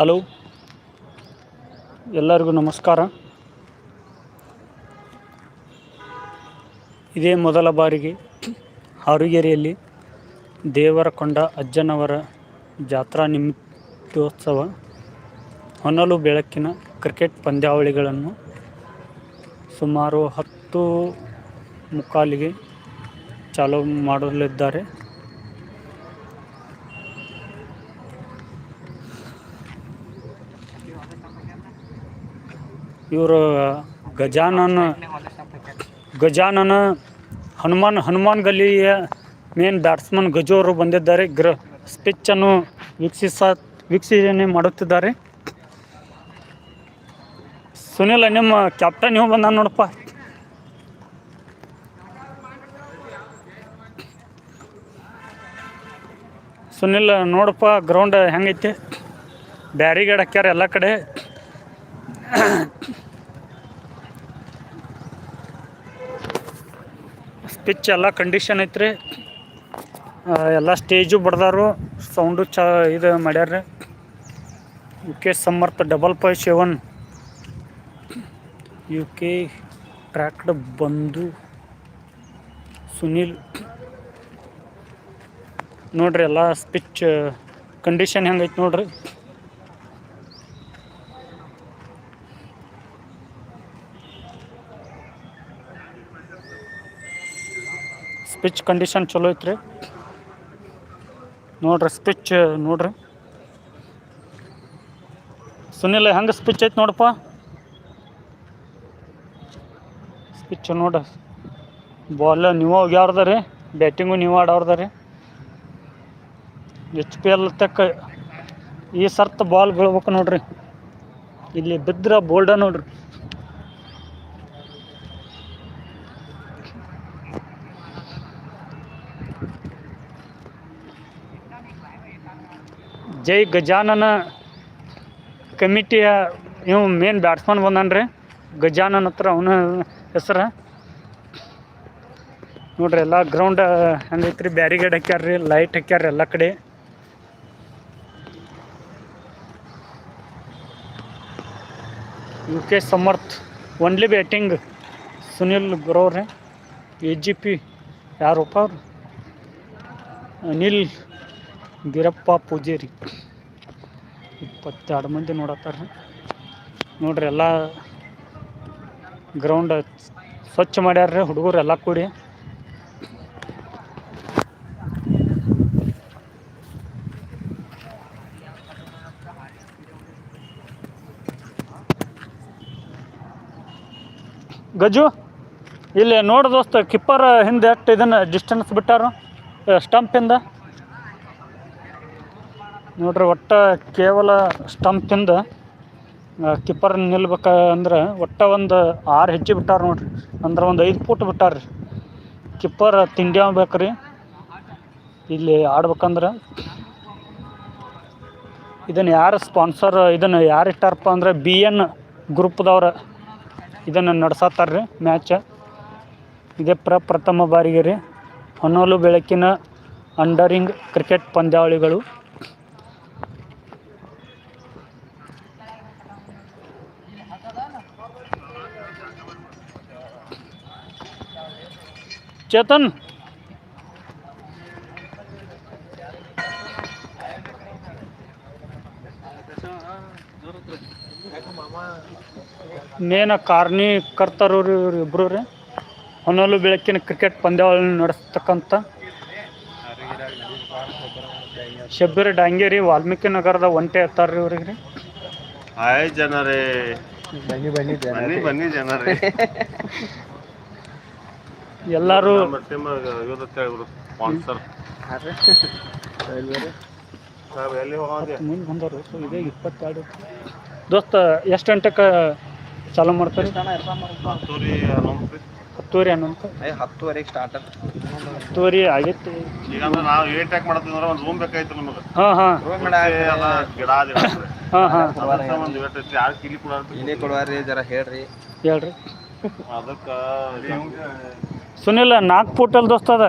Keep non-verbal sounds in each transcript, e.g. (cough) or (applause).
Hello. ಎಲ್ಲರಿಗೂ ನಮಸ್ಕಾರ. ಇದೇ ಮೊದಲ ಬಾರಿಗೆ ಹಾರುಗೆರೆಯಲ್ಲಿ ದೇವರಕೊಂಡ ಅಜ್ಜನವರ ಜಾತ್ರಾ ನಿಮಿತ್ತೋತ್ಸವ ಹೊನಲು ಬೆಳಕಿನ ಕ್ರಿಕೆಟ್ ಪಂದ್ಯಾವಳಿಗಳನ್ನು ಸುಮಾರು ಹತ್ತು ಮುಕ್ಕಾಲಿಗೆ ಚಾಲೂ ಮಾಡಲಿದ್ದಾರೆ. ಇವರು ಗಜಾನನ ಗಜಾನನ ಹನುಮಾನ್ ಹನುಮಾನ್ ಗಲ್ಲಿಯ ಮೇನ್ ಬ್ಯಾಟ್ಸ್ಮನ್ ಗಜು ಅವರು ಬಂದಿದ್ದಾರೆ. ಗ್ರ ಸ್ಪಿಚ್ಚನ್ನು ವೀಕ್ಷಿಸ ವೀಕ್ಷಣೆ ಮಾಡುತ್ತಿದ್ದಾರೆ. ಸುನಿಲ್, ನಿಮ್ಮ ಕ್ಯಾಪ್ಟನ್ ನೀವು ಬಂದ ನೋಡಪ್ಪ. ಸುನಿಲ್, ನೋಡಪ್ಪ ಗ್ರೌಂಡ್ ಹೆಂಗೈತಿ? ಬ್ಯಾರಿಗೇಡ್ ಹಾಕ್ಯಾರ ಎಲ್ಲ ಕಡೆ. ಸ್ಪಿಚ್ ಎಲ್ಲ ಕಂಡೀಷನ್ ಐತ್ರಿ. ಎಲ್ಲ ಸ್ಟೇಜು ಬಡ್ದಾರು ಸೌಂಡು ಚ ಇದು ಮಾಡ್ಯಾರ U K Samarth double five seven U K tracked ಬಂದು ಸುನೀಲ್. ನೋಡ್ರಿ ಎಲ್ಲ ಸ್ಪಿಚ್ ಕಂಡೀಷನ್ ಹೆಂಗೈತೆ ನೋಡ್ರಿ. ಸ್ಪಿಚ್ ಕಂಡೀಷನ್ ಚಲೋ ಐತ್ರಿ. ನೋಡ್ರಿ ಸ್ಪಿಚ್, ನೋಡ್ರಿ. ಸುನಿಲ್, ಹೆಂಗೆ ಸ್ಪಿಚ್ ಐತೆ ನೋಡಪ್ಪ? ಸ್ಪಿಚ್ ನೋಡ್ರಿ ಬಾಲ್ ನೀವು ಹೋಗ್ಯಾವ್ರದ ರೀ, ಬ್ಯಾಟಿಂಗು ನೀವು ಆಡೋರ್ದ ರೀ. ಎಚ್ ಪಿ ಎಲ್ ತಕ್ಕ ಈ ಸರ್ತ ಬಾಲ್ ಬೀಳ್ಬೇಕು ನೋಡ್ರಿ. ಇಲ್ಲಿ ಬಿದ್ದರೆ ಬೋಲ್ಡ ನೋಡ್ರಿ. ಜೈ ಗಜಾನನ ಕಮಿಟಿಯ ಇವ್ ಮೇನ್ ಬ್ಯಾಟ್ಸ್ಮನ್ ಬಂದಾನ್ರಿ. ಗಜಾನನ್ ಹತ್ರ ಅವನ ಹೆಸರು. ನೋಡ್ರಿ ಎಲ್ಲ ಗ್ರೌಂಡ್ ರೀ ಬ್ಯಾರಿಗೇಡ್ ಹಾಕ್ಯಾರ್ರಿ ಲೈಟ್ ಹಾಕ್ಯಾರ ಎಲ್ಲ ಕಡೆ. U K Samarth only batting Sunil ಗ್ರೋವ್ರೆ. A G P ಯಾರಪ್ಪ ಅವ್ರು? ಅನಿಲ್ ಬೀರಪ್ಪ ಪೂಜೇರಿ. ಇಪ್ಪತ್ತೆರಡು ಮಂದಿ ನೋಡತ್ತಾರ. ನೋಡ್ರಿ ಎಲ್ಲ ಗ್ರೌಂಡ್ ಸ್ವಚ್ಛ ಮಾಡ್ಯಾರ್ರಿ ಹುಡುಗರು ಎಲ್ಲ ಕೂಡಿ. ಗಜು ಇಲ್ಲಿ ನೋಡು ದೋಸ್ತ ಕಿಪ್ಪರ್ ಹಿಂದೆ ಎಷ್ಟು ಇದನ್ನು ಡಿಸ್ಟೆನ್ಸ್ ಬಿಟ್ಟಾರು? ಸ್ಟಂಪಿಂದ ನೋಡ್ರಿ, ಒಟ್ಟು ಕೇವಲ ಸ್ಟಂಪಿಂದ ಕಿಪ್ಪರ್ ನಿಲ್ಬೇಕ ಅಂದ್ರೆ ಒಟ್ಟು ಒಂದು ಆರು ಹೆಜ್ಜೆ ಬಿಟ್ಟಾರ ನೋಡ್ರಿ. ಅಂದ್ರೆ ಒಂದು ಐದು ಫೂಟ್ ಬಿಟ್ಟಾರ ರೀ. ಕಿಪ್ಪರ್ ತಿಂಡಿ ಇಲ್ಲಿ ಆಡ್ಬೇಕಂದ್ರೆ ಇದನ್ನು ಯಾರು ಸ್ಪಾನ್ಸರ್ ಇದನ್ನು ಯಾರು ಇಟ್ಟಾರಪ್ಪ ಅಂದ್ರೆ ಬಿ ಎನ್ ಗ್ರೂಪ್ದವ್ರ ಇದನ್ನು ನಡ್ಸತ್ತಾರ ರೀ ಮ್ಯಾಚ. ಇದೇ ಪ್ರ, ಪ್ರಥಮ ಬಾರಿಗೆ ರೀ. ಹೊನೋಲು ಬೆಳಕಿನ ಅಂಡರಿಂಗ್ ಕ್ರಿಕೆಟ್ ಪಂದ್ಯಾವಳಿಗಳು. ಚೇತನ್. ಮೇನ ಕಾರಣೀಕರ್ತರು ಇವ್ರು ಇಬ್ಬರು ರೀ. ಹೊನಲು ಬೆಳಕಿನ ಕ್ರಿಕೆಟ್ ಪಂದ್ಯಾವಳಿ ನಡೆಸ್ತಕ್ಕಂಥ ಶಬ್ಬೀರ್ ಡಾಂಗೇರಿ ವಾಲ್ಮೀಕಿ ನಗರದ ಒಂಟೆ ಎತ್ತಾರ್ರಿ ಇವ್ರಿಗೆ ರೀ. ಹಾಯ್ ಜನರೇ. ಬನ್ನಿ ಬನ್ನಿ ಬನ್ನಿ ಬನ್ನಿ ಜನರೇ (laughs) ಎಲ್ಲರೂ ನಮ್ಮ ಟೀಮ್ ಇವತ್ತು ಹೇಳಿದ್ರು ಸ್ಪಾನ್ಸರ್ ಸಾಹೇಬ್ ಎಲ್ಲಿ ಹೋಗೋದೆ? ಮುಂದೆ ಬಂದವರು ಸೊ ಇದೇ ಇಪ್ಪತ್ತೆರಡು. ದೋಸ್ತ ಎಷ್ಟು ಗಂಟೆಗೆ ಚಾಲೂ ಮಾಡ್ತಾರೆ? ಹತ್ತುವರೆ ಹನ್ನೊಂದು ಹತ್ತುವರೆಗೆ ಸ್ಟಾರ್ಟ್ ಹತ್ತುವರೆ ಆಗೈತಿ. ಈಗ ಅಂದ್ರೆ ನಾವು ಮಾಡ್ತೀವಿ ಮಾಡತ್ತಂದ್ರೆ ಒಂದು ರೂಮ್ ಬೇಕಾಯ್ತು ನಮಗೆ. ಹಾಂ ಹಾಂ. ಎಲ್ಲ ಗಿಡ ಅದ ಹಾಂ ಹಾಂ. ಯಾರು ಕಿಲಿ ಕೊಡುವಾರಿ? ಜರ ಹೇಳ್ರಿ. ಹೇಳ್ರಿ. ಅದಕ್ಕೆ ಸುನಿಲ್ ನಾಲ್ಕು ದೋಸ್ತ ಅದ.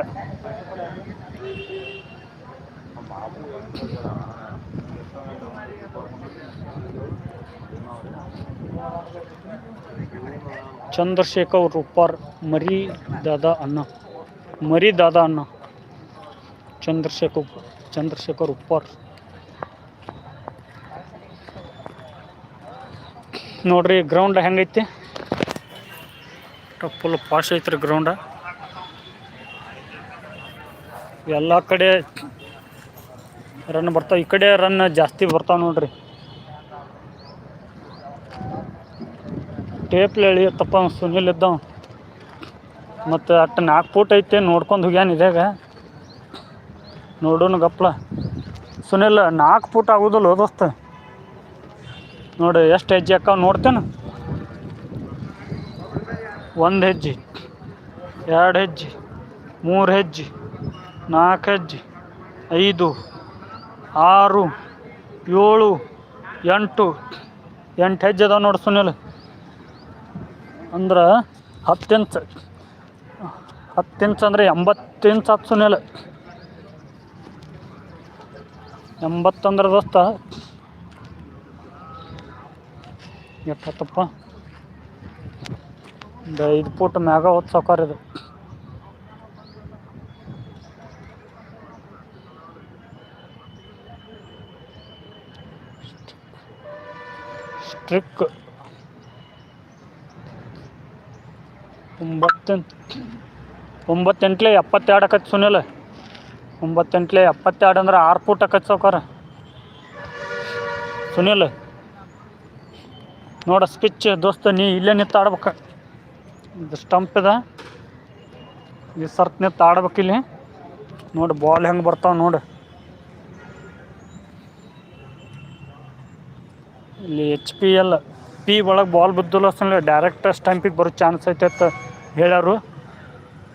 ಚಂದ್ರಶೇಖರ್ ಉಪ್ಪಾರ್ ಮರಿ ದಾದಾ ಅಣ್ಣ. ಮರಿ ದಾದಾ ಅಣ್ಣ. ಚಂದ್ರಶೇಖರ್ ಚಂದ್ರಶೇಖರ್ ಉಪ್ಪಾರ್ ನೋಡ್ರಿ ಗ್ರೌಂಡ್ ಹೆಂಗೈತಿ? ಫುಲ್ ಪಾಶ್ ಐತ್ರಿ ಗ್ರೌಂಡ ಎಲ್ಲ ಕಡೆ ರನ್ ಬರ್ತಾವ. ಈ ಕಡೆ ರನ್ ಜಾಸ್ತಿ ಬರ್ತಾವ ನೋಡ್ರಿ. ಟೇಪ್ ಎಳಿಯತ್ತಪ್ಪ ಸುನಿಲ್ ಇದ್ದವ. ಮತ್ತು ಅಟ್ ನಾಲ್ಕು ಫೂಟ್ ಐತೆ, ನೋಡ್ಕೊಂಡು ಹೋಗ್ಯಾನ ಇದಾಗ ನೋಡೋನು ಗಪ್ಲ. ಸುನಿಲ್ ನಾಲ್ಕು ಫೂಟ್ ಆಗೋದಿಲ್ಲ ದೋಸ್ತ. ನೋಡಿ ಎಷ್ಟು ಹೆಜ್ಜೆ ಅಕ್ಕ ನೋಡ್ತೇನೆ? ಒಂದು ಹೆಜ್ಜೆ, ಎರಡು ಹೆಜ್ಜೆ, ಮೂರು ಹೆಜ್ಜೆ. ನಾಲ್ಕು ಹೆಜ್ಜೆ ಐದು, ಆರು, ಏಳು, ಎಂಟು ಎಂಟು ಹೆಜ್ಜೆ ಅದಾವ ನೋಡಿ ಸುನಿಲ್. ಅಂದ್ರೆ ಹತ್ತು ಇಂಚ್ ಹತ್ತು ಇಂಚ್ ಅಂದರೆ ಎಂಬತ್ತು ಇಂಚ್ ಹತ್ತು ಸುನಿಲ್. ಎಂಬತ್ತಂದ್ರೆ ದೋಸ್ತ ಎಷ್ಟು ಒಂದು ಐದು ಫೂಟ್ ಮ್ಯಾಗ ಹೊತ್ತು ಸಾಕಾರ ಇದು. ಸ್ಟ್ರಿಕ್ ಒಂಬತ್ತೆಂಟು ಒಂಬತ್ತೆಂಟ್ಲೆ ಎಪ್ಪತ್ತೆರಡು ಆಕತ್ ಸುನಿಲ್. ಒಂಬತ್ತೆಂಟ್ಲೆ ಎಪ್ಪತ್ತೆರಡು ಅಂದ್ರೆ ಆರು ಫೂಟ್ ಆಕತ್ ಸಾವ್ಕಾರ. ಸುನಿಲ್, ನೋಡ ಸ್ಪಿಚ್ ದೋಸ್ತ, ನೀ ಇಲ್ಲೇ ನಿಂತು ಆಡ್ಬೇಕು. ಇದು ಸ್ಟಂಪ್ ಇದೆ. ಈ ಸರ್ತ್ ನಿಂತು ಆಡ್ಬೇಕಿಲ್ಲಿ ನೋಡಿ ಬಾಲ್ ಹೆಂಗೆ ಬರ್ತಾವೆ ನೋಡಿ. ಇಲ್ಲಿ ಎಚ್ ಪಿ ಎಲ್ ಪಿ ಒಳಗೆ ಬಾಲ್ ಬಿದ್ದಿಲ್ಲ ಡೈರೆಕ್ಟ್ ಸ್ಟಂಪಿಗೆ ಬರೋ ಚಾನ್ಸ್ ಐತೆ ಅಂತ ಹೇಳ್ಯಾರು.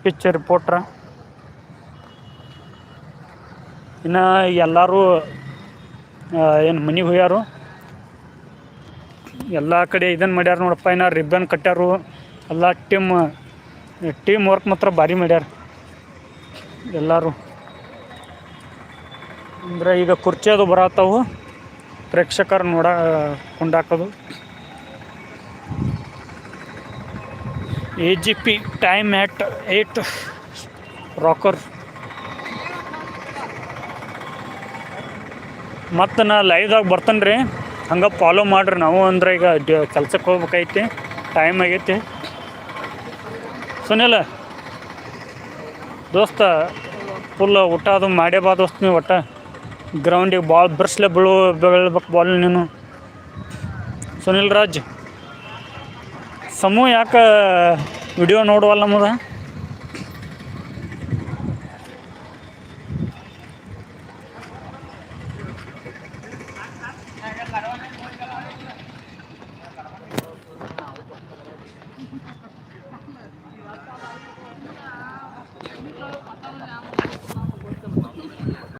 ಪಿಚ್ ರಿಪೋರ್ಟ್ರ ಇನ್ನು ಎಲ್ಲರೂ ಏನು ಮನೆಗೆ ಹೋಗ್ಯಾರು ಎಲ್ಲ ಕಡೆ ಇದನ್ನು ಮಾಡ್ಯಾರ ನೋಡಪ್ಪ, ಇನ್ನು ರಿಬ್ಬನ್ ಕಟ್ಟ್ಯಾರು ಎಲ್ಲ ಟೀಮ್ ಟೀಮ್ ವರ್ಕ್ ಮಾತ್ರ ಭಾರಿ ಮಾಡ್ಯಾರ. ಎಲ್ಲರೂ. ಅಂದ್ರೆ ಈಗ ಕುರ್ಚಿ ಅದು ಬರತ್ತಾವು ಪ್ರೇಕ್ಷಕರು ನೋಡ, ಕೊಂಡಾಕೋದು. A G P time at eight rocker ಮತ್ತು ನಾ ಲೈವ್ದಾಗ ಬರ್ತೇನೆ ರೀ. ಹಂಗೆ ಫಾಲೋ ಮಾಡಿರಿ ನಾವು ಅಂದ್ರೆ ಈಗ ಕೆಲ್ಸಕ್ಕೆ ಹೋಗ್ಬೇಕೈತಿ ಟೈಮ್ ಆಗೈತಿ. ಸುನಿಲ್ಲ ದೋಸ್ತ ಫುಲ್ ಊಟ ಅದು ಮಾಡೇ ಬಾ ದೋಸ್ತ ನೀವು ಒಟ್ಟು. ಗ್ರೌಂಡಿಗೆ ಬಾಲ್ ಬರ್ಸ್ಲೆ ಬೀಳು ಬೀಳ್ಬೇಕು ಬಾಲ್ ನೀನು. ಸುನಿಲ್ ರಾಜ್ ಸಮೂಹ ಯಾಕೆ ವಿಡಿಯೋ ನೋಡುವಲ್ಲ ನಮ್ಮದ